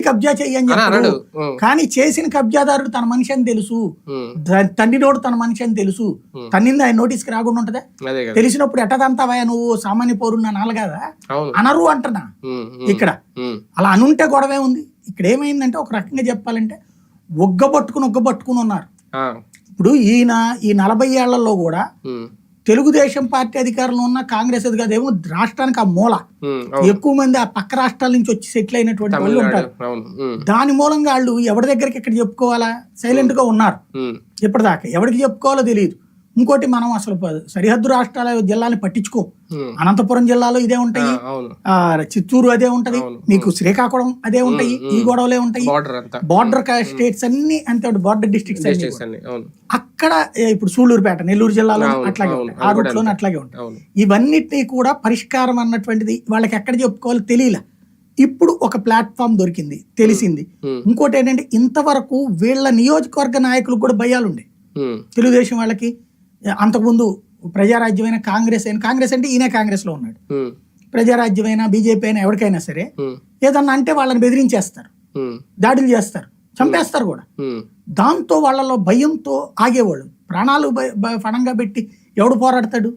కబ్జా చెయ్యని అని చెప్పాడు. కానీ చేసిన కబ్జాదారుడు తన మనిషి అని తెలుసు తండ్రినోడు తన మనిషి అని తెలుసు. తన్నింది ఆయన నోటీస్కి రాకుండా ఉంటదా? తెలిసినప్పుడు ఎట్టదంతావా నువ్వు సామాన్య పౌరున్నా నాలుగాదా అనరు ఉమ్, ఇక్కడ. అలా అనుంటే గొడవే ఉంది. ఇక్కడ ఏమైందంటే ఒక రకంగా చెప్పాలంటే ఒగ్గబట్టుకుని ఒగ్గబట్టుకుని ఉన్నారు. ఇప్పుడు ఈయన ఈ నలభై ఏళ్ళలో కూడా తెలుగుదేశం పార్టీ అధికారంలో ఉన్న కాంగ్రెస్ అధికారేమో రాష్ట్రానికి ఆ మూల. ఎక్కువ మంది ఆ పక్క రాష్ట్రాల నుంచి వచ్చి సెటిల్ అయినటువంటి వాళ్ళు ఉంటారు. దాని మూలంగా వాళ్ళు ఎవరి దగ్గరికి ఎక్కడ చెప్పుకోవాలా? సైలెంట్గా ఉన్నారు. ఇప్పటిదాకా ఎవరికి చెప్పుకోవాలో తెలియదు ఇంకోటి మనం అసలు సరిహద్దు రాష్ట్రాల జిల్లాని పట్టించుకో. అనంతపురం జిల్లాలో ఇదే ఉంటాయి. చిత్తూరు అదే ఉంటది. మీకు శ్రీకాకుళం అదే ఉంటాయి. ఈ గొడవలే ఉంటాయి. బార్డర్ స్టేట్స్ అన్ని అంతే బార్డర్ డిస్ట్రిక్ట్స్ అక్కడ ఇప్పుడు సూళ్ళూరుపేట నెల్లూరు జిల్లాలో అట్లాగే ఉంటాయి. ఆ రూట్లోనే కూడా అట్లాగే ఉంటాయి. ఇవన్నిటినీ కూడా పరిష్కారం అన్నటువంటిది వాళ్ళకి ఎక్కడ చెప్పుకోవాలో తెలియలే. ఇప్పుడు ఒక ప్లాట్ఫామ్ దొరికింది తెలిసింది. ఇంకోటి ఏంటంటే ఇంతవరకు వీళ్ళ నియోజకవర్గ నాయకులకు కూడా భయాలు ఉండే ఉమ్, తెలుగుదేశం వాళ్ళకి అంతకుముందు ప్రజారాజ్యమైన కాంగ్రెస్ అయిన కాంగ్రెస్ అంటే ఈయన కాంగ్రెస్లో ఉన్నాడు ప్రజారాజ్యమైనా బీజేపీ అయినా ఎవరికైనా సరే ఏదన్నా అంటే వాళ్ళని బెదిరించేస్తారు. దాడులు చేస్తారు. చంపేస్తారు కూడా. దాంతో వాళ్ళలో భయంతో ఆగేవాళ్ళు. ప్రాణాలు ఫణంగా పెట్టి ఎవడు పోరాడతాడు?